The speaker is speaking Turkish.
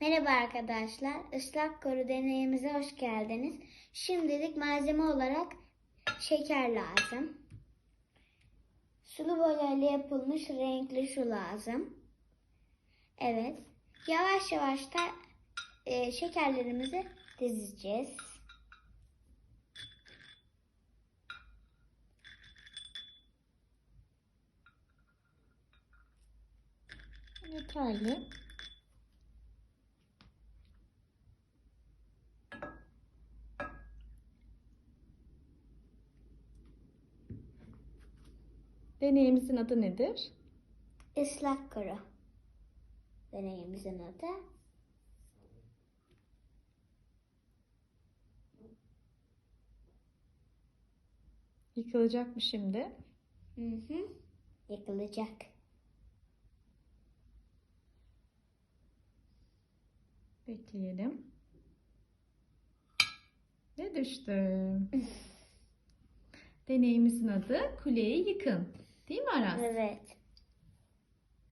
Merhaba arkadaşlar. Islak koru deneyimize hoş geldiniz. Şimdilik malzeme olarak şeker lazım. Sulu boyayla yapılmış renkli su lazım. Evet. Yavaş yavaş da e, şekerlerimizi dizeceğiz. Yeterli. Deneyimizin adı nedir? Islak koru deneyimizin adı. Yıkılacak mı şimdi? Hı hı. Yıkılacak. Bekleyelim. Ve düştü. Deneyimizin adı kuleyi yıkın. Değil mi Aras? Evet.